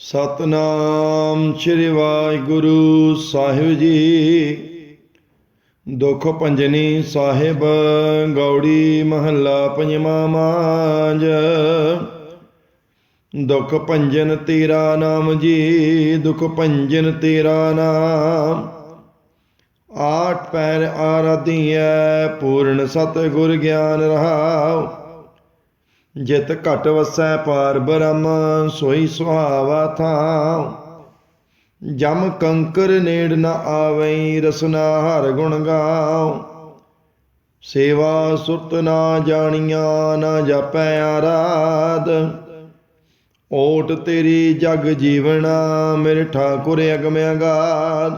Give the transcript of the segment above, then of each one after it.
ਸਤਨਾਮ ਸ੍ਰੀ ਵਾਹਿਗੁਰੂ ਸਾਹਿਬ ਜੀ। ਦੁਖ ਭੰਜਨੀ ਸਾਹਿਬ, ਗੌੜੀ ਮਹੱਲਾ ਪੰਜਵਾਂ ਮਾਂਜ। ਦੁਖ ਭੰਜਨ ਤੇਰਾ ਨਾਮ ਜੀ, ਦੁਖ ਭੰਜਨ ਤੇਰਾ ਨਾਮ। ਆਠ ਪੈਰ ਆਰਾਧੀਐ, ਪੂਰਨ ਸਤਿਗੁਰ ਗਿਆਨ ਰਹਾਉ। ਜਿਤ ਘਟ ਵਸੈ ਪਰ ਬ੍ਰਹਮ, ਸੋਈ ਸੁਹਾਵਾ ਥਾਂ। ਜਮ ਕੰਕਰ ਨੇੜ ਨ ਆਵਈ, ਰਸਨਾ ਹਰ ਗੁਣ ਗਾਉ। ਸੇਵਾ ਸੁਰਤ ਨਾ ਜਾਣੀਆਂ, ਨਾ ਜਾਪੈ ਆਰਾਧ। ਓਟ ਤੇਰੀ ਜਗ ਜੀਵਣਾ, ਮੇਰੇ ਠਾਕੁਰ ਅਗਮ ਅਗਾਧ।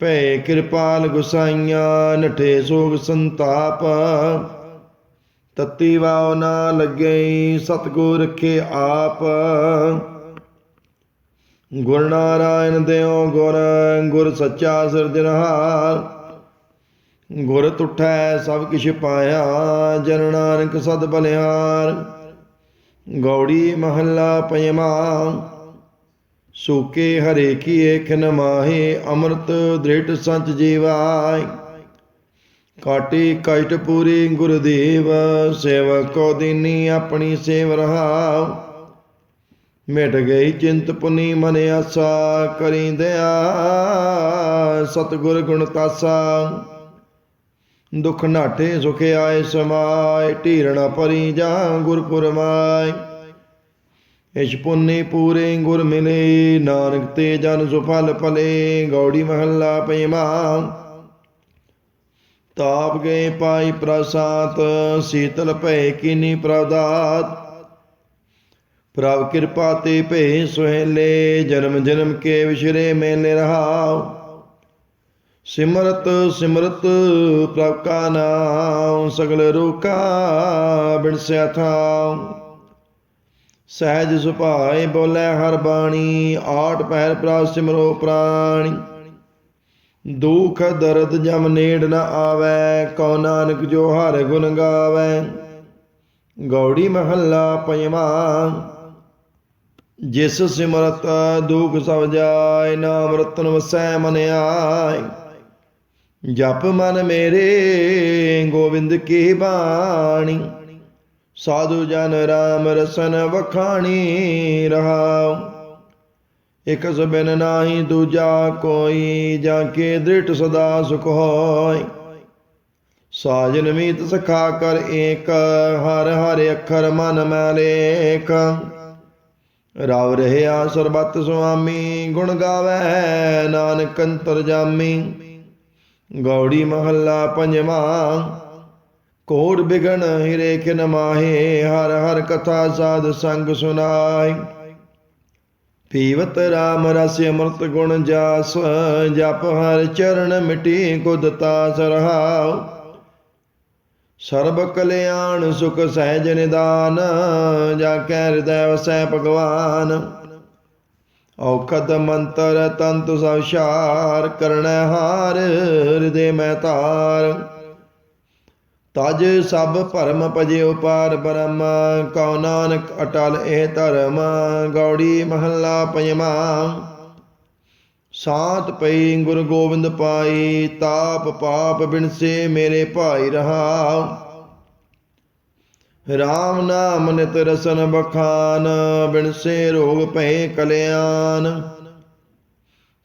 ਭੈ ਕਿਰਪਾਲ ਗੁਸਾਈਆਂ, ਨਠੇ ਸੋਗ ਸੰਤਾਪ। ਤਤੀ ਵਾਉ ਨਾ ਲੱਗੇ ਸਤਗੁਰ ਰਖੇ ਆਪ। ਗੁਰ ਨਾਰਾਇਣ ਦੇਉ ਗੁਰ ਗੁਰ ਸੱਚਾ ਸਿਰਜਣਹਾਰ ਗੁਰ ਤੁਠੈ ਸਭ ਕਿਛ ਪਾਇਆ, ਜਨ ਨਾਨਕ ਸਦ ਬਲਿਹਾਰ। ਗੌੜੀ ਮਹੱਲਾ ਪੰਜਵਾਂ, ਸੂਕੇ ਹਰੇ ਕੀ ਏਖ ਨ ਅੰਮ੍ਰਿਤ ਦ੍ਰਿੜ ਸੰਚ ਜੀਵਾਏ। ਕਾਟੀ ਕਸ਼ਟ ਪੂਰੀ ਗੁਰਦੇਵ, ਸੇਵਾ ਕੋ ਦੀਨੀ ਆਪਣੀ ਸੇਵ ਰਹਾਉ। ਮਿਟ ਗਈ ਚਿੰਤ ਪੁਨੀ ਮਨ ਆਸਾ, ਕਰੀ ਦਇਆ ਸਤਿਗੁਰ ਗੁਣ ਤਾਸਾ। ਦੁਖ ਨਾਟੇ ਸੁਖ ਆਏ ਸਮਾਏ ਢੀਰਣਾ ਪਰੀ ਜਾ ਗੁਰ ਪੁਰਮਾਏ। ਇਸ਼ ਪੁੰਨੇ ਪੂਰੇ ਗੁਰ ਮਿਲੇ, ਨਾਨਕ ਤੇ ਜਨ ਸੁਫਲ ਭਲੇ, ਗੌੜੀ ਮਹੱਲਾ ਪੰਜਵਾਂ ਤਾਪ ਗਏ ਪਾਈ ਪ੍ਰਸਾਦ, ਸੀਤਲ ਭੈ ਕੀਨੀ ਪ੍ਰਦਾਤ ਪ੍ਰਭ ਕਿਰਪਾ ਤੇ ਭੈ ਸੁਹੇਲੇ, ਜਨਮ ਜਨਮ ਕੇ ਵਿਸ਼ਰੇ ਮੇਲੇ ਰਹਾਉ। ਸਿਮਰਤ ਸਿਮਰਤ ਪ੍ਰਭ ਕਾ ਨਾਮ ਸਗਲ ਰੋਕਾ ਬਿਨਸਿਆ ਥਾਉ। ਸਹਿਜ ਸੁਭਾਏ ਬੋਲੇ ਹਰ ਬਾਣੀ, ਆਠ ਪਹਿਰ ਪ੍ਰਾ ਸਿਮਰੋ ਪ੍ਰਾਣੀ। ਦੁਖ ਦਰਦ ਜਮ ਨੇੜ ਨ ਆਵੈ, ਕਉ ਨਾਨਕ ਜੋ ਹਰ ਗੁਣ ਗਾਵੈ। ਗੌੜੀ ਮਹੱਲਾ ਪੰਜਵਾਂ, ਜਿਸ ਸਿਮਰਤ ਦੁਖ ਸਭ ਜਾਏ, ਨਾਮ ਰਤਨ ਵਸੈ ਮਨ ਆਏ। ਜਪ ਮਨ ਮੇਰੇ, ਗੋਬਿੰਦ ਕੀ ਬਾਣੀ। ਸਾਧੂ ਜਨ ਰਾਮ ਰਸਨ ਵਖਾਣੀ ਰਹਾਉ। ਇਕ ਸਬਨ ਨਾਹੀ, ਦੂਜਾ ਕੋਈ, ਜਾਂ ਕੇ ਦ੍ਰਿਟ ਸਦਾ ਸੁਖ ਹੋਇ। ਸਾਜਨ ਮੀਤ ਸਖਾ ਕਰ ਏਕ, ਹਰ ਹਰ ਅੱਖਰ ਮਨ ਮੈ ਲੇਖ। ਰਾਵ ਰਹਿਆ ਸਰਬਤ ਸੁਆਮੀ, ਗੁਣ ਗਾਵੇ ਨਾਨਕ ਅੰਤਰ ਜਾਮੀ। ਗੌੜੀ ਮਹੱਲਾ ਪੰਜਵਾਂ ਕੋੜ ਬਿਗਨ ਹਿਰੇ ਕਿਨ ਮਾਹੇ, ਹਰ ਹਰ ਕਥਾ ਸਾਧ ਸੰਗ ਸੁਨਾਈ ਪੀਵਤ ਰਾਮ ਰਸ ਅੰਮ੍ਰਿਤ ਗੁਣ ਜਾਸ, ਜਪ ਹਰ ਚਰਨ ਮਿਟੀ ਕੁਦਤਾ ਸਰਹਾਉ ਸਰਬ ਕਲਿਆਣ ਸੁਖ ਸਹਿਜ ਨਿਦਾਨ, ਜਾ ਕੈ ਹਿਰਦੈ ਵਸੈ ਭਗਵਾਨ। ਔਖਦ ਮੰਤਰ ਤੰਤ ਸਭ ਸ਼ਾਰ ਕਰਣੈ ਹਾਰ, ਹਿਰਦੇ ਮੈਂ ਤਾਰ। ਤਜ ਸਭ ਭਰਮ ਭਜਿਓ ਪਾਰ ਬ੍ਰਹਮ, ਕਉ ਨਾਨਕ ਅਟਲ ਇਹ ਧਰਮ, ਗੌੜੀ ਮਹੱਲਾ ਪੰਜਵਾਂ। ਸਾਤ ਪਈ ਗੁਰ ਗੋਬਿੰਦ ਪਾਈ, ਤਾਪ ਪਾਪ ਬਿਨਸੇ ਮੇਰੇ ਭਾਈ ਰਹਾਉ ਰਾਮ ਨਾਮ ਨਿਤ ਰਸਨ ਬਖਾਨ ਬਿਨਸੇ ਰੋਗ ਭੈ ਕਲਿਆਣ।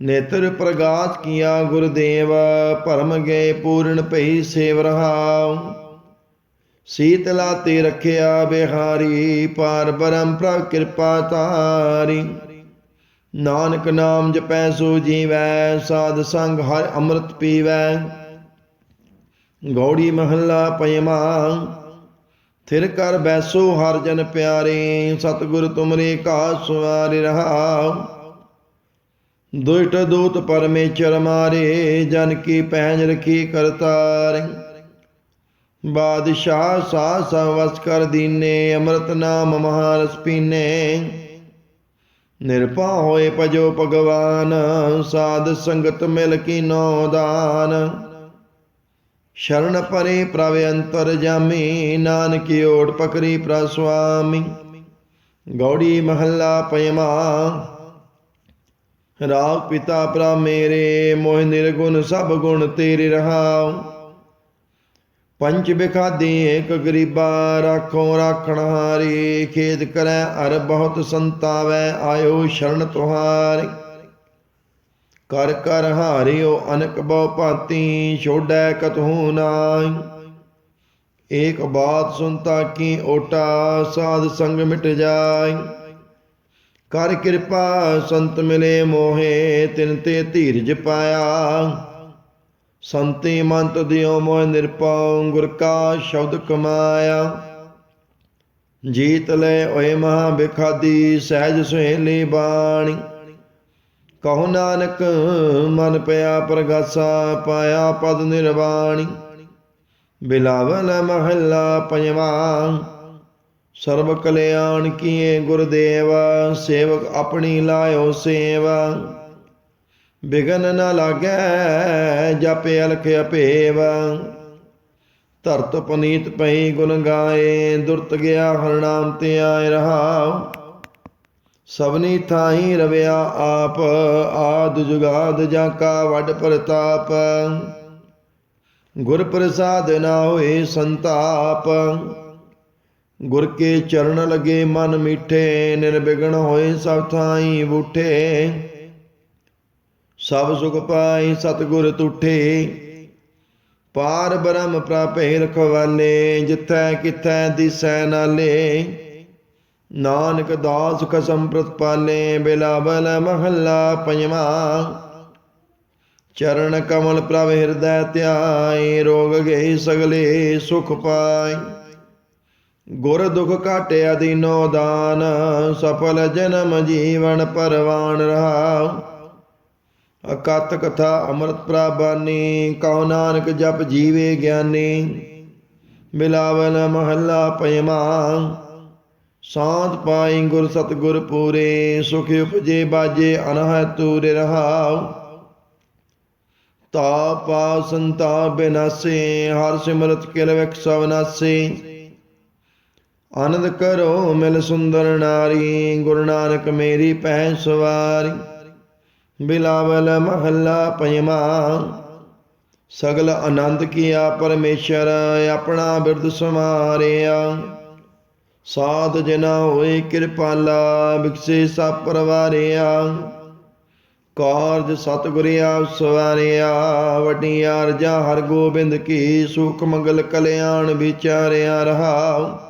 ਨੇਤਰ ਪ੍ਰਗਾਸ ਕੀਆ ਗੁਰਦੇਵ, ਭਰਮ ਗਏ ਪੂਰਨ ਭਈ ਸੇਵ ਰਹਾਉ। ਸੀਤਲਾ ਤੇ ਰਖਿਆ ਬਿਹਾਰੀ, ਪਾਰ ਬਰਮ ਪ੍ਰਭ ਕਿਰਪਾ ਤਾਰੀ ਨਾਨਕ ਨਾਮ ਜਪੈ ਸੋ ਜੀਵੈ, ਸਾਧ ਸੰਗ ਹਰ ਅੰਮ੍ਰਿਤ ਪੀਵੈ। ਗੌੜੀ ਮਹੱਲਾ ਪੰਜਵਾਂ, ਥਿਰ ਕਰ ਬੈਸੋ ਹਰ ਜਨ ਪਿਆਰੇ, ਸਤਿਗੁਰ ਤੁਮਰੇ ਕਾ ਸਵਾਰਿ ਰਹਾਉ। ਦੁਸ਼ਟ ਦੂਤ ਪਰਮੇਸ਼ਰ ਮਾਰੇ, ਜਨ ਕੀ ਪੈਂਜ ਰਖੀ ਕਰਤਾਰ। ਬਾਦਸ਼ਾਹ ਸਾ ਸਵਸ ਕਰ ਦੀਨੇ, ਅੰਮ੍ਰਿਤ ਨਾਮ ਮਹਾਰਸ ਪੀਨੇ। ਨਿਰਭਾ ਹੋਏ ਭਜੋ ਭਗਵਾਨ, ਸਾਧ ਸੰਗਤ ਮਿਲ ਕੀ ਨੋ ਦਾਨ। ਸ਼ਰਨ ਪਰੇ ਪ੍ਰਭ ਅੰਤਰ ਜਾਮੀ, ਨਾਨਕ ਓਟ ਪਕਰੀ ਪ੍ਰਸਵਾਮੀ ਗੌੜੀ ਮਹੱਲਾ ਪਇਮਾ ਰਾਗ ਪਿਤਾ ਪ੍ਰਾ ਮੇਰੇ, ਮੋਹ ਨਿਰਗੁਣ ਸਭ ਗੁਣ ਤੇਰੇ ਰਹਾਉ। ਪੰਜ ਬਿਖਾਦੀ ਏਕ ਗਰੀਬਾ, ਰਾਖੋ ਰਾਖਣ ਹਾਰੀ, ਖੇਦ ਕਰੈ ਅਰ ਬਹੁਤ ਸੰਤਾਵੈ, ਆਇਓ ਸ਼ਰਨ ਤੁਹਾਰੀ। ਕਰ ਕਰ ਹਾਰਿਓ ਅਨਕ ਬਹੁ ਭਾਤੀ, ਛੋੜੈ ਕਤਹੂ ਨਾਈ ਏਕ ਬਾਤ ਸੁਨਤਾ ਕੀ ਓਟਾ, ਸਾਧ ਸੰਗ ਮਿਟ ਜਾਈ। ਕਰ ਕਿਰਪਾ ਸੰਤ ਮਿਲੇ ਮੋਹੇ, ਤਿਨ ਤੇ ਧੀਰਜ ਪਾਇਆ। ਸੰਤੀ ਮੰਤ ਦਿਓ ਮੋਹ ਨਿਰਪਉ ਗੁਰ ਕਾ ਸ਼ਬਦ ਕਮਾਇਆ। ਜੀਤ ਲੈ ਓਏ ਮਹਾ ਬਿਖਾਦੀ, ਸਹਿਜ ਸੁਹੇਲੀ ਬਾਣੀ। ਕਹੋ ਨਾਨਕ, ਮਨ ਪਿਆ ਪ੍ਰਗਾਸਾ, ਪਾਇਆ ਪਦ ਨਿਰਵਾਣੀ। ਬਿਲਾਵਲ ਮਹੱਲਾ ਪੰਜਵਾਂ। ਸਰਬ ਕਲਿਆਣ ਕੀਏ ਗੁਰਦੇਵ, ਸੇਵਕ ਆਪਣੀ ਲਾਇਓ ਸੇਵਾ। ਬਿਗਨ ਨਾ ਲਾਗੈ, ਜਪੇ ਅਲਖ ਅਪੇਵ। ਧਰਤ ਪਨੀਤ ਪਈ ਗੁਣ ਗਾਏ, ਦੁਰਤ ਗਿਆ ਹਰ ਨਾਮ ਤੇ ਆਏ ਰਹਾਉ ਸਭਨੀ ਥਾਈ ਰਵਿਆ ਆਪ, ਆਦ ਜੁਗਾਦ ਜਾਂ ਕਾ ਵੱਡ ਪ੍ਰਤਾਪ। ਗੁਰ ਪ੍ਰਸਾਦ ਨਾ ਹੋਏ ਸੰਤਾਪ। ਗੁਰ ਕੇ ਚਰਨ ਲਗੇ ਮਨ ਮਿੱਠੇ ਨਿਰਬਿਗਣ ਹੋਏ ਸਭ ਥਾਈ ਬੂਠੇ। ਸਭ ਸੁਖ ਪਾਈ ਸਤਗੁਰ ਤੁਠੇ। ਪਾਰ ਬ੍ਰਹਮ ਪ੍ਰਾਪੇ ਰਖਵਾਲੇ ਜਿਥੈ ਕਿਥੈ ਦਿਸੈ ਨਾਲੇ। ਨਾਨਕ ਦਾਸ ਕਸਮ ਪ੍ਰਤਪਾਲੇ ਬਿਲਾਵਲ ਮਹੱਲਾ ਪੰਜਵਾਂ। ਚਰਨ ਕਮਲ ਪ੍ਰਭ ਹਿਰਦੈ ਧਿਆਈ ਰੋਗ ਗਏ ਸਗਲੇ ਸੁਖ ਪਾਈ ਗੁਰ ਦੁਖ ਕਾਟਿਆ ਦੀਨੋ ਦਾਨ, ਸਫਲ ਜਨਮ ਜੀਵਨ ਪਰਵਾਨ ਰਹਾ ਅਕਤ ਕਥਾ ਅੰਮ੍ਰਿਤ ਪ੍ਰਾਬਾਨੀ, ਕਉ ਨਾਨਕ ਜਪ ਜੀਵੇ ਗਿਆਨੀ। ਮਿਲਾਵਨ ਮਹੱਲਾ ਪਇਮਾ ਸਾਧ ਪਾਈ ਗੁਰ ਸਤਗੁਰ ਪੂਰੇ, ਸੁਖ ਉਪਜੇ ਬਾਜੇ ਅਨਹ ਤੂਰੇ ਰਹਾਉ। ਤਾਪਾ ਸੰਤਾ ਬਿਨਾਸੇ, ਹਰ ਸਿਮਰਤ ਕਿਲ ਵਿਖ ਸਭ ਆਨੰਦ ਕਰੋ ਮਿਲ ਸੁੰਦਰ ਨਾਰੀ, ਗੁਰੂ ਨਾਨਕ ਮੇਰੀ ਪਹਿ ਸਵਾਰੀ। ਬਿਲਾਵਲ ਮਹੱਲਾ ਪੰਜਵਾ, ਸਗਲ ਆਨੰਦ ਕੀਆ ਪਰਮੇਸ਼ਰ, ਆਪਣਾ ਬਿਰਦ ਸਮਾਰਿਆ ਸਾਧ ਜਨਾ ਹੋਏ ਕਿਰਪਾਲਾ ਬਿਕਸੇ ਸਭ ਪਰਵਾਰਿਆ। ਕਾਰਜ ਸਤਿਗੁਰਿਆ ਸਵਾਰਿਆ ਵੱਡੀ ਅਰਜਾ ਹਰ ਗੋਬਿੰਦ ਕੀ, ਸੁਖ ਮੰਗਲ ਕਲਿਆਣ ਵਿਚਾਰਿਆ ਰਹਾਉ।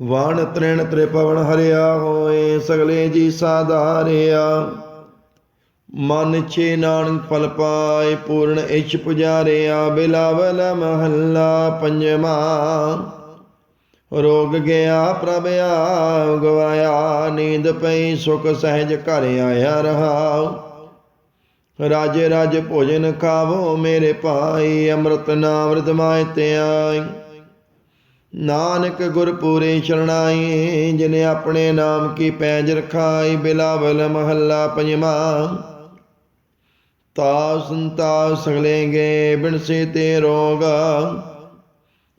ਵਾਣ ਤ੍ਰਿਣ ਤ੍ਰਿਪਵਨ ਹਰਿਆ ਹੋਏ, ਸਗਲੇ ਜੀ ਸਾਧਾਰਿਆ। ਮਨ ਛੇ ਨਾਨਕ ਫਲ ਪਾਏ, ਪੂਰਨ ਇਛ ਪੁਜਾਰਿਆ, ਬਿਲਾਵਲ ਮਹੱਲਾ ਪੰਜਵਾ। ਰੋਗ ਗਿਆ ਪ੍ਰਭ ਆ ਗਵਾਇਆ ਨੀਂਦ ਪਈ, ਸੁਖ ਸਹਿਜ ਘਰ ਆਇਆ ਰਹਾਉ ਰਾਜੇ ਰਾਜ ਭੋਜਨ ਖਾਵੋ, ਮੇਰੇ ਭਾਈ ਅੰਮ੍ਰਿਤ ਨਾਮ ਰਤਮਾਇ ਤੇ ਆਈ ਨਾਨਕ ਗੁਰ ਪੂਰੇ ਸ਼ਰਣਾਈ ਜਿਨੇ ਆਪਣੇ ਨਾਮ ਕੀ ਪੈਜ ਰਖਾਈ, ਬਿਲਾਵਲ ਮਹੱਲਾ ਪੰਜਵਾ। ਤਾ ਸੰਤਾ ਸਗਲੇਗੇ ਬਿਨਸੇ ਤੇ ਰੋਗ।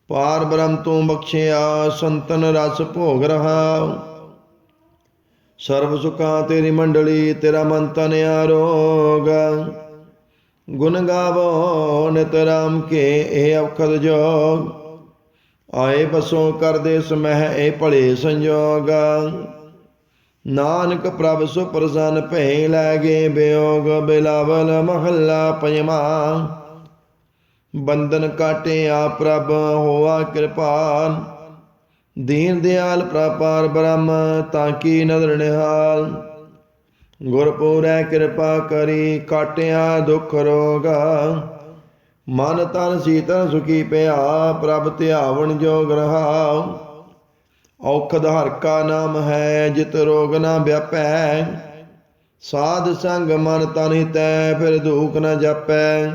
ਪਾਰ ਬ੍ਰਹਮ ਤੂੰ ਬਖਸ਼ਿਆ, ਸੰਤਨ ਰਸ ਭੋਗ ਰਹਾ। ਸਰਬ ਸੁਖਾਂ ਤੇਰੀ ਮੰਡਲੀ, ਤੇਰਾ ਮਨ ਤਨ ਆਰੋਗ। ਗੁਣ ਗਾਵੋ, ਨਿਤ ਰਾਮ ਕੇ ਇਹ ਔਖਦ ਜੋਗ। ਆਏ ਬਸੋ ਕਰਦੇ ਸਮਹਿ ਇਹ ਭਲੇ ਸੰਜੋਗ। ਨਾਨਕ ਪ੍ਰਭ ਸੁ ਪ੍ਰਸੰਨ ਭੈ ਲਾਗੇ ਬਿਯੋਗ ਬਿਲਾਵਲ ਮਹੱਲਾ ਪੰਜਵਾ। ਬੰਧਨ ਕਾਟਿਆ ਪ੍ਰਭ ਹੋਆ ਕਿਰਪਾਲ ਦੀਨ ਦਿਆਲ ਪ੍ਰਪਾਰ ਬ੍ਰਹਮ ਤਾਂ ਕੀ ਨਦਰ ਨਿਹਾਲ। ਗੁਰਪੂਰੈ ਕਿਰਪਾ ਕਰੀ ਕਾਟਿਆ ਦੁਖ ਰੋਗਾ। ਮਨ ਤਨ ਸੀਤਨ ਸੁਖੀ ਪਿਆ, ਪ੍ਰਭ ਧਿਆਵਣ ਜੋਗ ਰਹਾਉ ਔਖਦ ਹਰ ਕਾ ਨਾਮ ਹੈ, ਜਿਤ ਰੋਗ ਨਾ ਵਿਆਪੈ। ਸਾਧ ਸੰਗ ਮਨ ਤਨ ਹਿਤੈ, ਫਿਰ ਦੁਖ ਨ ਜਾਪੈ।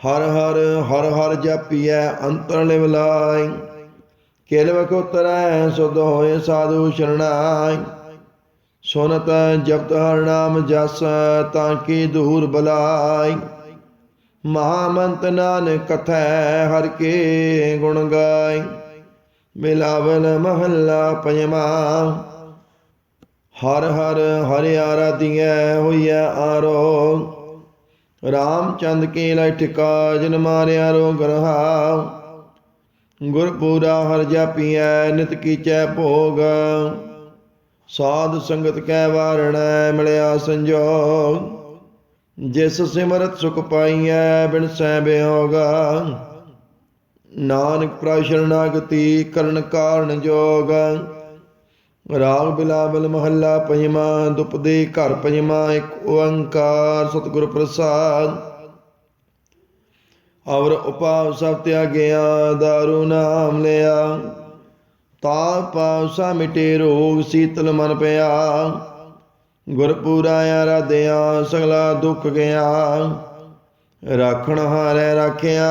ਹਰ ਹਰ ਹਰ ਹਰ ਜਪੀਐ, ਅੰਤਰ ਲਿਵ ਲਾਇ। ਕੇਲਵ ਕੋ ਤਰੈ ਸੁਧ ਹੋਏ ਸਾਧੂ ਸ਼ਰਣਾਈ ਸੁਨਤ ਜਪਤ ਹਰ ਨਾਮ ਜਸ, ਤਾਂ ਕੀ ਦੂਰ ਬਲਾਈ ਮਹਾਮੰਤ ਨਾਨਕ ਕਥੈ ਹਰ ਕੇ ਗੁਣ ਗਾਈ ਮਿਲਾਵਲ ਮਹੱਲਾ ਪੰਜਵਾ। ਹਰ ਹਰ ਹਰਿ ਆਰਾਧੀਐ ਹੋਈਐ ਆਰੋ। ਰਾਮਚੰਦ ਕੇ ਲੈ ਠਿਕਾ ਜਿਨ ਮਾਰਿਆ ਰੋਗ ਰਹਾ। ਗੁਰਪੂਰਾ ਹਰ ਜਾਪੀਐ ਨਿਤ ਕੀਚੈ ਭੋਗ। ਸਾਧ ਸੰਗਤ ਕੈ ਵਾਰਣੈ ਮਿਲਿਆ ਸੰਜੋਗ। ਜਿਸ ਸਿਮਰਤ ਸੁਖ ਪਾਈਐ, ਬਿਨ ਸੈ ਬਿਯੋਗਾ ਨਾਨਕ ਪ੍ਰਭ ਕਰਨ ਕਾਰਨ ਜੋਗ। ਰਾਗ ਬਿਲਾਵਲ ਮਹੱਲਾ ਪੰਜਵਾ ਦੁਪਦੇ ਘਰ ਪੰਜਵਾ, ਇੱਕ ਓੰਕਾਰ ਸਤਿਗੁਰ ਪ੍ਰਸਾਦ। ਅਵਰ ਉਪਾਵ ਸਭ ਤਿਆਗਿਆ, ਦਾਰੂ ਨਾਮ ਲਿਆ। ਤਾ ਪਾਵਸਾ ਮਿਟੇ, ਰੋਗ ਸੀਤਲ ਮਨ ਪਿਆ। ਗੁਰਪੂਰਾ ਆਰਾਧਿਆ, ਸਗਲਾ ਦੁੱਖ ਗਿਆ। ਰਾਖਣ ਹਾਰੇ ਰਾਖਿਆ,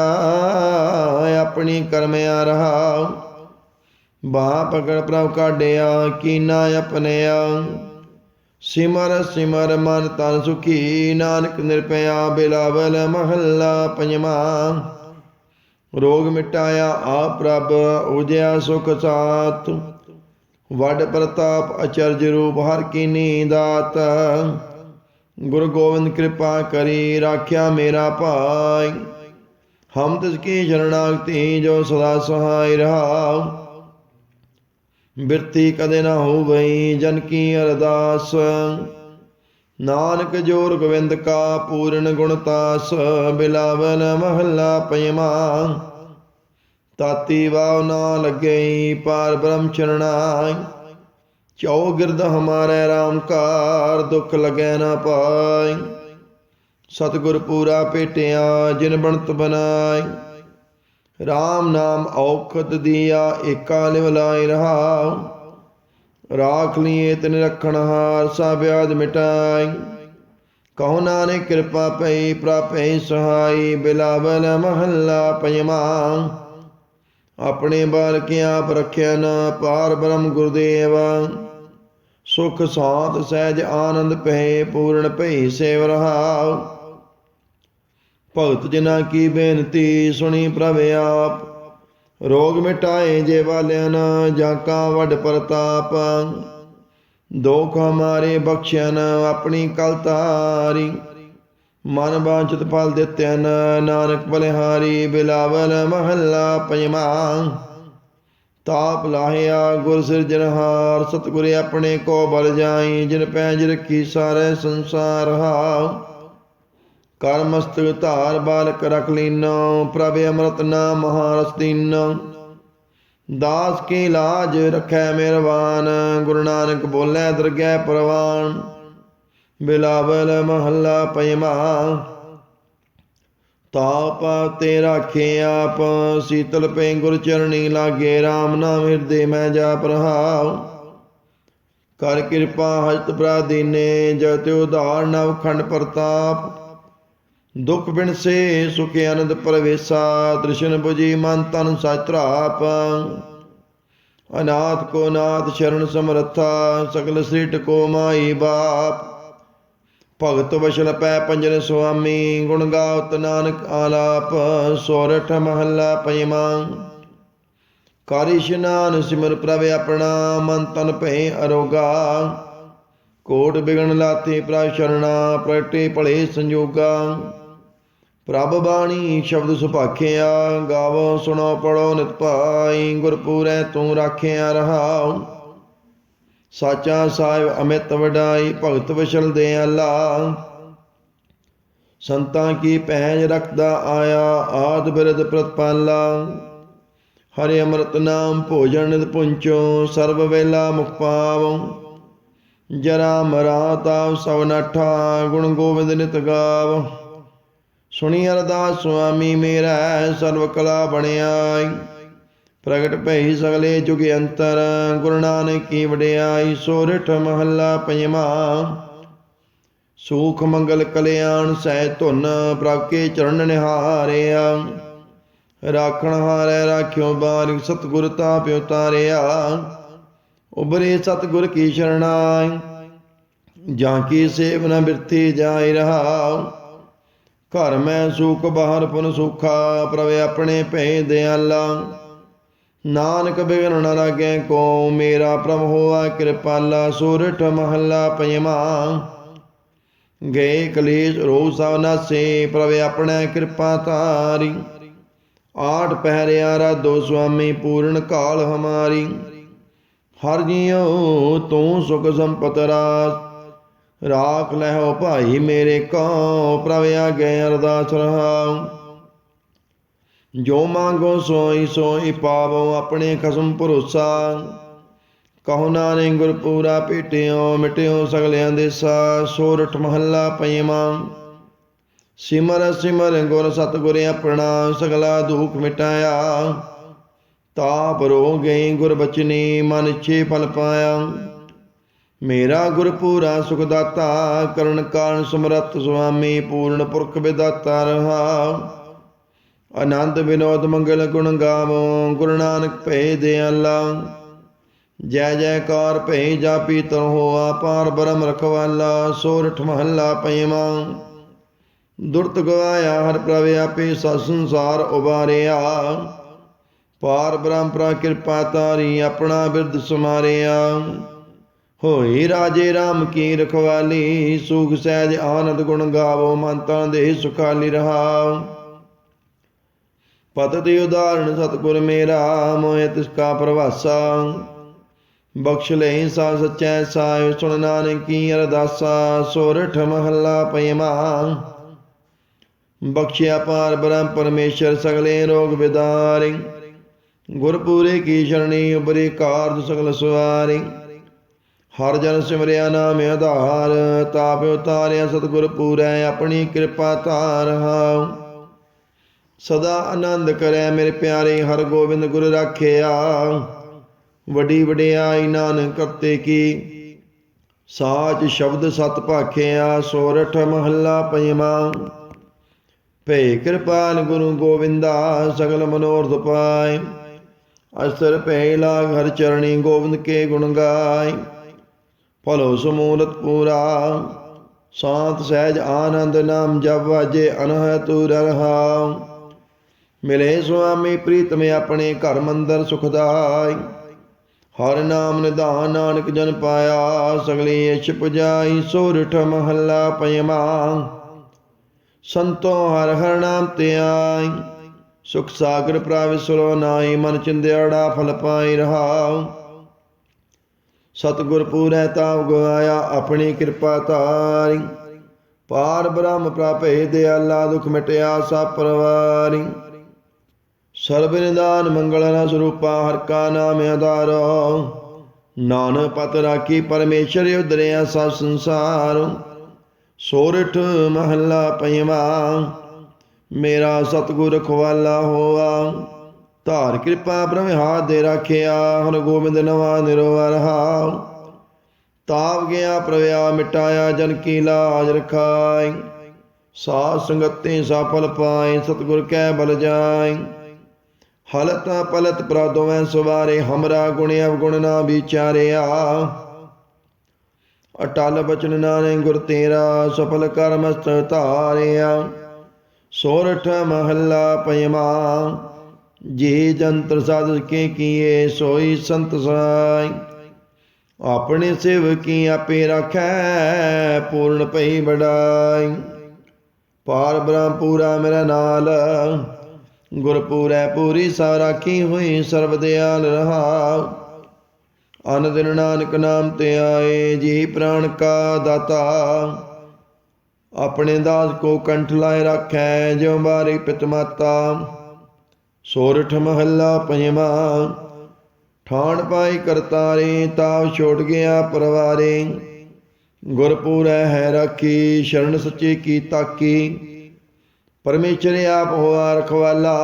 ਆਪਣੀ ਕਰਮਿਆ ਰਹਾ ਬਾਹ ਪਕੜ ਪ੍ਰਭ ਕਾਢਿਆ, ਕੀਨਾ ਆਪਣਿਆ ਸਿਮਰ ਸਿਮਰ ਮਨ ਤਨ ਸੁਖੀ, ਨਾਨਕ ਨਿਰਪਿਆ ਬਿਲਾਵਲ ਮਹੱਲਾ ਪੰਜਵਾ। ਰੋਗ ਮਿਟਾਇਆ ਆ ਪ੍ਰਭ, ਉਜਿਆ ਸੁਖ ਸਾਤ ਵਡ ਪ੍ਰਤਾਪ ਅਚਰਜ ਰੂਪ ਹਰ ਕੀਨੀ ਦਾਤ ਗੁਰੂ ਗੋਬਿੰਦ ਕਿਰਪਾ ਕਰੀ, ਰਾਖਿਆ ਮੇਰਾ ਭਾਈ। ਹਮ ਤਿਸ ਕੀ ਸ਼ਰਣਾਗਤੀ ਜੋ ਸਦਾ ਸਹਾਈ ਰਹਾ ਬਿਰਤੀ ਕਦੇ ਨਾ ਹੋਵਈ, ਜਨ ਕੀ ਅਰਦਾਸ। ਨਾਨਕ ਜੋਰ ਗੋਬਿੰਦ ਕਾ ਪੂਰਨ ਗੁਣ ਤਾਸ ਬਿਲਾਵਲ ਮਹੱਲਾ ਪੰਜਵਾ ਤਾਤੀ ਵਾਵ ਨਾ ਲੱਗਈ, ਪਾਰ ਬ੍ਰਹਮ ਚਰਣਾਈ। ਚਉ ਗਿਰਦ ਹਮਾਰੇ RAM ਕਾਰ ਦੁਖ ਲਗੈ ਨਾ ਪਾਈ। ਸਤਿਗੁਰ ਪੂਰਾ ਭੇਟਿਆ ਜਿਨ ਬਣਤ ਬਨਾਈ RAM ਨਾਮ ਔਖਦ ਦੀਆ, ਏਕਾ ਲਿਵ ਲਾਇ ਰਹਾ ਰਾਖ ਲੀਏ ਤਿਨ ਰਖਣ ਹਾਰ ਸਾ ਵਿਆਦ ਮਿਟਾਈ। ਕਹੋ ਨਾਨਕ ਕਿਰਪਾ ਪਈ ਪ੍ਰਾਪੈ ਸਹਾਈ, ਬਿਲਾਵਲ ਮਹੱਲਾ ਪੰਜਵਾ। ਆਪਣੇ ਬਾਲਕ ਆਪ ਰਖਿਆ ਨਾ, ਪਾਰ ਬ੍ਰਹਮ ਗੁਰਦੇਵ। ਸੁਖ ਸਾਤ ਸਹਿਜ ਆਨੰਦ ਭੈ ਪੂਰਨ ਭਈ ਸੇਵ ਰਹਾਉ। ਭਗਤ ਜਨਾ ਕੀ ਬੇਨਤੀ ਸੁਣੀ ਪ੍ਰਭ ਆਪ, ਰੋਗ ਮਿਟਾਏ ਜੇ ਵਾਲਿਆਂ ਨਾ ਜਾਂ ਕਾ ਵੱਡ ਪ੍ਰਤਾਪ। ਦੋਖ ਹਮਾਰੇ ਬਖਸ਼ਣ ਆਪਣੀ ਕਲਤਾਰੀ ਮਨ ਬਾਂਚਿਤ ਫਲ ਦਿੱਤਿਆਨ ਨਾਨਕ ਬਲਿਹਾਰੀ ਬਿਲਾਵਲ ਮਹੱਲਾ ਪੰਜਵਾ। ਤਾਪ ਲਾਹਿਆ ਗੁਰ ਸਿਰਜਨਹਾਰ ਸਤਿਗੁਰੇ ਆਪਣੇ ਕੋ ਬਲ ਜਾਈ, ਜਿਨ ਪੈਜ ਰਖੀ ਸਾਰੇ ਸੰਸਾਰ ਹਾ ਕਰਮਸਤ ਧਾਰ ਬਾਲਕ ਰਖ ਲੀਨੋ, ਪ੍ਰਭ ਅਮਰਤ ਨਾਮ ਮਹਾਰਸ ਦੀਨੋ। ਦਾਸ ਕੀ ਲਾਜ ਰਖੈ ਮਿਹਰਬਾਨ, ਗੁਰੂ ਨਾਨਕ ਬੋਲੇ ਦਰਗਹਿ ਪ੍ਰਵਾਨ। ਬਿਲਾਵਲ ਮਹੱਲਾ ਪੰਜਵਾ। ਤਾਪ ਤੇ ਰਾਖੇ ਆਪ, ਸੀਤਲ ਪੈ ਗੁਰ ਚਰਣੀ ਲਾਗੇ RAM ਨਾਮ ਹਿਰਦੇ ਮੈਂ ਜਾ ਰਹਾਉ ਕਰ ਕਿਰਪਾ ਹਸਤ ਪ੍ਰਾਦੀਨੇ ਜਤ ਉਧਾਰ ਨਵ ਖੰਡ ਪ੍ਰਤਾਪ। ਦੁਖ ਬਿਨ ਸੇ, ਸੁਖ ਆਨੰਦ ਪਰਵੇਸਾ ਤ੍ਰਿਸ਼ਨ 부ਜੀ ਮਨ ਤਨ ਸਤਰਾਪ। ਅਨਾਥ ਕੋ ਨਾਥ ਸ਼ਰਨ ਸਮਰੱਥਾ, ਸਗਲ ਸ੍ਰਿਟ ਕੋ ਮਾਈ ਬਾਪ। ਭਗਤ ਵਸ਼ਲ ਪੈ ਪੰਜਨ ਸੁਆਮੀ, ਗੁਣ ਗਾਵਤ ਨਾਨਕ ਆਲਾਪ ਸੋਰਠ ਮਹੱਲਾ ਪੰਜਵਾਂ ਕਰ ਇਸ਼ਨਾਨ ਸਿਮਰ ਪ੍ਰਭ ਆਪਣਾ, ਮਨ ਤਨ ਭੈ ਅਰੋਗਾ। ਕੋਟ ਬਿਗਣ ਲਾਤੇ ਪ੍ਰਭ ਸ਼ਰਣਾ, ਪ੍ਰਗਟੇ ਭਲੇ ਸੰਜੋਗਾ। ਪ੍ਰਭ ਬਾਣੀ ਸ਼ਬਦ ਸੁਭਾਖਿਆ, ਗਾਵੋ ਸੁਣੋ ਪੜੋ ਨਿਤ ਭਾਈ ਗੁਰਪੂਰੈ ਤੂੰ ਰਾਖਿਆ ਰਹਾਉ। ਸਾਚਾ ਸਾਹਿਬ ਅਮਿਤ ਵਡਾਈ, ਭਗਤ ਵਿਸ਼ਲ ਦੇ ਅੱਲਾ। ਸੰਤਾਂ ਕੀ ਪਹਿਜ ਰਖਦਾ ਆਇਆ, ਆਦ ਬਿਰਦ ਪ੍ਰਤਪਾਲਾ। ਹਰਿ ਅੰਮ੍ਰਿਤ ਨਾਮ ਭੋਜਨ ਨਿਤ ਪੁੰਚੋ, ਸਰਬ ਵੇਲਾ ਮੁਖ ਪਾਵ ਜਰਾ ਮਰਾ ਤਾਵ ਸਭ ਨਠਾ, ਗੁਣ ਗੋਬਿੰਦ ਨਿਤ ਗਾਵ। ਸੁਣੀ ਅਰਦਾਸ ਸੁਆਮੀ ਮੇਰਾ, ਸਰਵ ਕਲਾ ਬਣਿਆਈ। ਪ੍ਰਗਟ ਭਈ ਸਗਲੇ ਜੁਗ ਅੰਤਰ, ਗੁਰੂ ਨਾਨਕ ਕੀ ਵਡਿਆਈ ਸੋਰਠ ਮਹੱਲਾ ਪੰਜਵਾ। ਸੂਖ ਮੰਗਲ ਕਲਿਆਣ ਸਹਿ ਧੁਨ, ਪ੍ਰਭ ਚਰਨ ਨਿਹਾਰਿਆ। ਰਾਖਣ ਹਾਰੈ ਰਾਖਿਓ ਬਾਰਿਕ ਸਤਿਗੁਰ ਤਾਪਿ ਉਤਾਰਿਆ ਉਬਰੇ ਸਤਿਗੁਰ ਕੀ ਸ਼ਰਣਾਈ, ਜਾਂ ਕੀ ਸੇਵ ਨ ਬਿਰਤੀ ਜਾਇ ਰਹਾ। ਘਰ ਮੈਂ ਸੁਖ, ਬਾਹਰ ਪੁਨ ਸੁਖਾ, ਪ੍ਰਭ ਆਪਣੇ ਭੈ ਦਿਆਲਾ। ਨਾਨਕ ਬਿਗਨ ਨ ਲਾਗੇ ਕੋ ਮੇਰਾ ਪ੍ਰਭ ਹੋਆ ਕਿਰਪਾਲਾ ਸੂਰਠ ਮਹੱਲਾ ਪੰਜਵਾ। ਗਏ ਕਲੇਸ਼ ਰੋਗ ਸਭ ਨਾਸੇ, ਪ੍ਰਭ ਆਪਣੇ ਕਿਰਪਾ ਤਾਰੀ ਆਠ ਪਹਿਰਿਆ ਰਾਧੋ ਸੁਆਮੀ ਪੂਰਨ ਕਾਲ ਹਮਾਰੀ। ਹਰ ਜੀਉ ਤੂੰ ਸੁਖ ਸੰਪਤ ਰਾਸ। ਰਾਖ ਲਹਿਓ ਭਾਈ ਮੇਰੇ ਕੋ, ਪ੍ਰਭ ਆਗੇ ਅਰਦਾਸ ਰਹਾਉ। ਜੋ ਮੰਗੋ ਸੋਈ ਸੋਈ ਪਾਵੋ ਆਪਣੇ ਖਸਮ ਭਰੋਸਾ। ਕਹੋ ਨਾਨਕ ਗੁਰ ਪੂਰਾ ਭੇਟਿਓ, ਮਿਟਿਓ ਸਗਲਿਆਂ ਦੇ ਸਾ ਸੋਰਠ ਮਹੱਲਾ ਪੰਜਵਾਂ ਸਿਮਰ ਸਿਮਰ ਗੁਰ ਸਤਿਗੁਰ ਆਪਣਾ, ਸਗਲਾ ਦੁਖ ਮਿਟਾਇਆ। ਤਾਪ ਰੋ ਗਈ ਗੁਰ ਬਚਨੀ, ਮਨ ਛੇ ਫਲ ਪਾਇਆ। ਮੇਰਾ ਗੁਰ ਪੂਰਾ ਸੁਖ ਦਾਤਾ ਕਰਣ ਕਾਰਨ ਸਮਰੱਥ ਸੁਆਮੀ, ਪੂਰਨ ਪੁਰਖ ਵਿਦਾਤਾ ਰਹਾ। ਆਨੰਦ ਵਿਨੋਦ ਮੰਗਲ ਗੁਣ ਗਾਵੋ, ਗੁਰੂ ਨਾਨਕ ਭੈ ਦਿਆਲਾ ਜੈ ਜੈਕਾਰ ਭੈ ਜਾਪੀ ਤਰ ਹੋਆ ਪਾਰ ਬ੍ਰਹਮ ਰਖਵਾਲਾ, ਸੋਰਠ ਮਹੱਲਾ ਪੰਜਵਾਂ ਦੁਰਤ ਗਵਾਇਆ ਹਰ ਪ੍ਰਭ ਆਪੇ ਸਤ ਸੰਸਾਰ ਉਬਾਰਿਆ। ਪਾਰ ਬ੍ਰਹਮ ਪ੍ਰਾ ਕਿਰਪਾ ਤਾਰੀ ਆਪਣਾ ਬਿਰਦ ਸਮਾਰਿਆ। ਹੋਈ ਰਾਜੇ RAM ਕੀ ਰਖਵਾਲੀ, ਸੁਖ ਸਹਿਜ ਆਨੰਦ ਗੁਣ ਗਾਵੋ ਮਨ ਤਨ ਦੇ ਸੁਖਾਲੀ ਰਹਾਉ ਪਤ ਤੇ ਉਦਾਹਰਣ ਸਤਿਗੁਰ ਮੇਰਾ, ਮੋਹਿ ਤਿਸ ਕਾ ਪ੍ਰਵਾਸਾ। ਬਖਸ਼ ਲੈ ਸਾ ਸਚੈ ਸਾਇ, ਸੁਣ ਨਾਨਕ ਅਰਦਾਸਾ। ਸੋਰਠ ਮਹੱਲਾ ਪੰਜਵਾਂ ਬਖਸ਼ਿਆ ਪਾਰ ਬ੍ਰਹਮ ਪਰਮੇਸ਼ਰ ਸਗਲੇ ਰੋਗ ਵਿਦਾਰਿ ਗੁਰਪੂਰੇ ਕੀ ਸ਼ਰਣੀ ਉਬਰੇ ਕਾਰਜ ਸਗਲ ਸਵਾਰੀ ਹਰ ਜਨ ਸਿਮਰਿਆ ਨਾਮ ਆਧਾਰ, ਤਾਪ ਉਤਾਰਿਆ ਸਤਿਗੁਰ ਪੂਰੈ, ਆਪਣੀ ਕਿਰਪਾ ਧਾਰ ਹਾਉ। ਸਦਾ ਆਨੰਦ ਕਰੈ ਮੇਰੇ ਪਿਆਰੇ, ਹਰ ਗੋਬਿੰਦ ਗੁਰ ਰਾਖਿਆ। ਵੱਡੀ ਵਡਿਆਈ ਨਾਨਕ ਕਰਤੇ ਕੀ। ਸਾਚ ਸ਼ਬਦ ਸਤ ਭਾਖਿਆ, ਸੋਰਠ ਮਹੱਲਾ ਪੰਜਵਾਂ। ਭੈ ਕਿਰਪਾਲ ਗੁਰੂ ਗੋਬਿੰਦਾ, ਸਗਲ ਮਨੋਰਥ ਪਾਏ। ਅਸਰ ਭੈ ਲਾਗ ਹਰ ਚਰਣੀ ਗੋਬਿੰਦ ਕੇ ਗੁਣ ਗਾਏ। ਭਲੋ ਸਮੂਰਤ ਪੂਰਾ, ਸਾਤ ਸਹਿਜ ਆਨੰਦ ਨਾਮ ਜਪ ਵਾਜੇ ਅਨਹ ਤੂਰ ਰਹਾ। ਮਿਲੇ ਸੁਆਮੀ ਪ੍ਰੀਤਮ ਆਪਣੇ ਘਰ ਮੰਦਰ ਸੁਖਦਾਈ ਹਰ ਨਾਮ ਨਿਧਾਨ ਨਾਨਕ ਜਨ ਪਾਇਆ, ਸਗਲੇ ਇਛ ਪੁਜਾਈ, ਸੋਰਠ ਮਹੱਲਾ ਪੰਜਵਾਂ ਸੰਤੋ ਹਰ ਹਰ ਨਾਮ ਤੇ ਆਈ, ਸੁਖ ਸਾਗਰ ਪ੍ਰਾਵਿਸਰੋ ਨਾਈ ਮਨ ਚਿੰਦਿਆੜਾ ਫਲ ਪਾਈ ਰਹਾਉ। ਸਤਿਗੁਰ ਪੂਰੈ ਤਾਪ ਗਵਾਇਆ, ਆਪਣੀ ਕਿਰਪਾ ਤਾਰੀ। ਪਾਰ ਬ੍ਰਹਮ ਪ੍ਰਾਪੇ, ਦਿਆਲਾ ਦੁਖ ਮਿਟਿਆ, ਸਭ ਪਰਵਾਰੀ। ਸਰਬ ਨਿਦਾਨ ਮੰਗਲ ਰਸ ਰੂਪਾ ਹਰ ਕਾ ਨਾਮ ਆਧਾਰੋ। ਨਾਨਕ ਪਤ ਰਾਖੀ ਪਰਮੇਸ਼ਰ ਉਦਰਿਆ ਸਭ ਸੰਸਾਰ। ਸੋਰਠ ਮਹੱਲਾ ਪੰਜਵਾਂ। ਮੇਰਾ ਸਤਿਗੁਰ ਖਵਾਲਾ ਹੋਆ। ਧਾਰ ਕਿਰਪਾ ਬ੍ਰਹਮ ਹਾਥ ਦੇ ਰਾਖਿਆ। ਹਰ ਗੋਬਿੰਦ ਨਵਾ ਨਿਰਵਾ ਰਹਾ ਤਾਪ ਗਿਆ ਪ੍ਰਵਿਆ ਮਿਟਾਇਆ ਜਨ ਕੀ ਲਾਜ ਰਖਾਈ ਸਾਧ ਸੰਗਤੇ ਸਫਲ ਪਾਏ ਸਤਿਗੁਰ ਕੈ ਬਲ ਜਾਏ ਹਲਤ ਪਲਤ ਪ੍ਰਦੋਵੇਂ ਸਵਾਰੇ, ਹਮਰਾ ਗੁਣ ਅਵਗੁਣ ਨਾ ਵਿਚਾਰਿਆ। ਅਟਲ ਬਚਨ ਨਾਨਕ ਗੁਰ ਤੇਰਾ, ਸਫਲ ਕਰਮ ਧਾਰਿਆ। ਸੋਰਠ ਮਹੱਲਾ ਪੰਜਵਾਂ ਜੇ ਜੰਤਰ ਸਾਧ ਕੇ ਕੀਏ, ਸੋਈ ਸੰਤ ਸਾਈ। ਆਪਣੇ ਸਿਵ ਸੇਵਕੀ ਆਪੇ ਰੱਖੈ, ਪੂਰਨ ਪਈ ਵਡਾਈ। ਪਾਰ ਬ੍ਰਹਮ ਪੂਰਾ ਮੇਰਾ ਨਾਲ ਗੁਰਪੂਰੈ ਪੂਰੀ ਸਾ ਰਾਖੀ ਹੋਈ ਸਰਬ ਦਿਆਲ ਰਹਾ ਅਨ ਦਿਨ ਨਾਨਕ ਨਾਮ ਤੇ ਆਏ, ਜੀ ਪ੍ਰਾਣ ਕਾ ਦਾਤਾ। ਆਪਣੇ ਦਾਸ ਕੋ ਕੰਠ ਲਾਏ ਰੱਖੈ, ਜਿਉ ਬਾਰੀ ਪਿਤ ਮਾਤਾ। ਸੋਰਠ ਮਹੱਲਾ ਪੰਜਵਾਂ, ਠਾਣ ਪਾਈ ਕਰਤਾਰੇ ਤਾਪ ਛੋੜ ਗਿਆ ਪਰਵਾਰੇ। ਗੁਰਪੂਰੈ ਹੈ ਰਾਖੀ, ਸ਼ਰਨ ਸੱਚੇ ਕੀ ਤਾਕੀ। ਪਰਮੇਸ਼ਰ ਆਪ ਹੋਆ ਰਖਵਾਲਾ।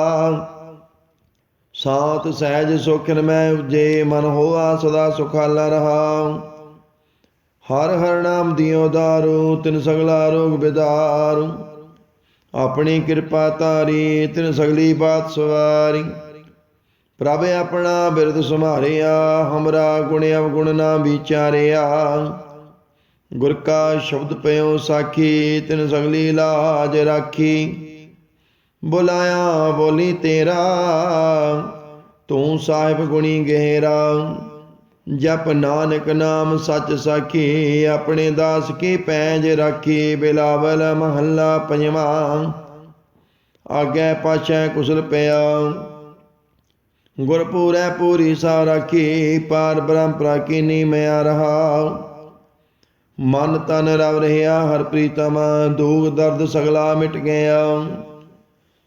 ਸਾਤ ਸਹਿਜ ਸੁਖਨ ਮੈਂ ਉਜੇ, ਮਨ ਹੋਆ ਸਦਾ ਸੁਖਾਲਾ ਰਹਾ। ਹਰ ਹਰ ਨਾਮ ਦਿਓ ਦਾਰੂ ਤਿਨ ਸਗਲਾ ਰੋਗ ਬਿਦਾਰੂ। ਆਪਣੀ ਕਿਰਪਾ ਤਾਰੀ ਤਿਨ ਸਗਲੀ ਬਾਤ ਸਵਾਰੀ। ਪ੍ਰਭ ਆਪਣਾ ਬਿਰਦ ਸੁਮਾਰਿਆ ਹਮਰਾ ਗੁਣ ਅਵਗੁਣ ਨਾ ਵਿਚਾਰਿਆ। ਗੁਰ ਕਾ ਸ਼ਬਦ ਪਇਓ ਸਾਖੀ, ਤਿਨ ਸਗਲੀ ਲਾਜ ਰਾਖੀ। ਬੁਲਾਇਆ ਬੋਲੀ ਤੇਰਾ, ਤੂੰ ਸਾਹਿਬ ਗੁਣੀ ਗਹਿਰਾ। ਜਪ ਨਾਨਕ ਨਾਮ ਸੱਚ ਸਾਖੀ, ਆਪਣੇ ਦਾਸ ਕੀ ਪੈਜ ਰਾਖੀ। ਬਿਲਾਵਲ ਮਹੱਲਾ ਪੰਜਵਾਂ, ਆਗੇ ਪਾਛੈ ਕੁਸਲ ਪਿਆ। ਗੁਰ ਪੂਰੈ ਪੂਰੀ ਸਾ ਰਾਖੀ, ਪਾਰ ਬ੍ਰਹਮ ਪ੍ਰਾਕੀਨੀ ਮਿਆ ਰਹਾ। ਮਨ ਤਨ ਰਵ ਰਹਿਆ ਹਰ ਪ੍ਰੀਤਮ ਦੁਖ ਦਰਦ ਸਗਲਾ ਮਿਟ ਗਿਆ।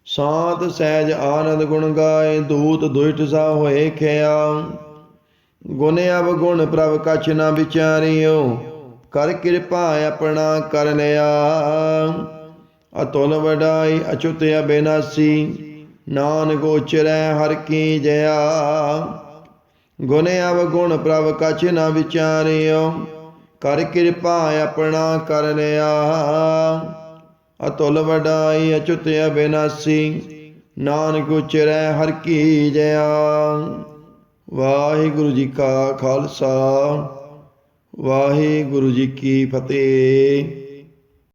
ਸਾਤ ਸਹਿਜ ਆਨੰਦ ਗੁਣ ਗਾਏ, ਦੂਤ ਦੁਇਟ ਸਾ ਹੋਏ ਖਿਆ। ਗੁਣ ਅਵ ਗੁਣ ਪ੍ਰਭ ਕਛ ਨਾ ਵਿਚਾਰਿਓ, ਕਰ ਕਿਰਪਾ ਆਪਣਾ ਕਰ ਲਿਆ। ਅਤੁਲ ਵਡਾਈ ਅਚੁੱਤ ਅਬੇਨਾਸੀ ਨਾਨ ਗੋਚਰੈ ਹਰ ਕੀ ਜਇਆ। ਗੁਣ ਅਵ ਗੁਣ ਪ੍ਰਭ ਕਛ ਨਾ ਵਿਚਾਰਿਓ ਕਰ ਕਿਰਪਾ ਆਪਣਾ ਕਰ ਲਿਆ। ਅਤੁਲ ਵਡਾਈ ਅਚੁੱਤ ਅਬਿਨਾਸੀ, ਨਾਨਕ ਉਚਰੈ ਹਰ ਕੀ ਜਇਆ। ਵਾਹਿਗੁਰੂ ਜੀ ਕਾ ਖਾਲਸਾ, ਵਾਹਿਗੁਰੂ ਜੀ ਕੀ ਫਤਿਹ।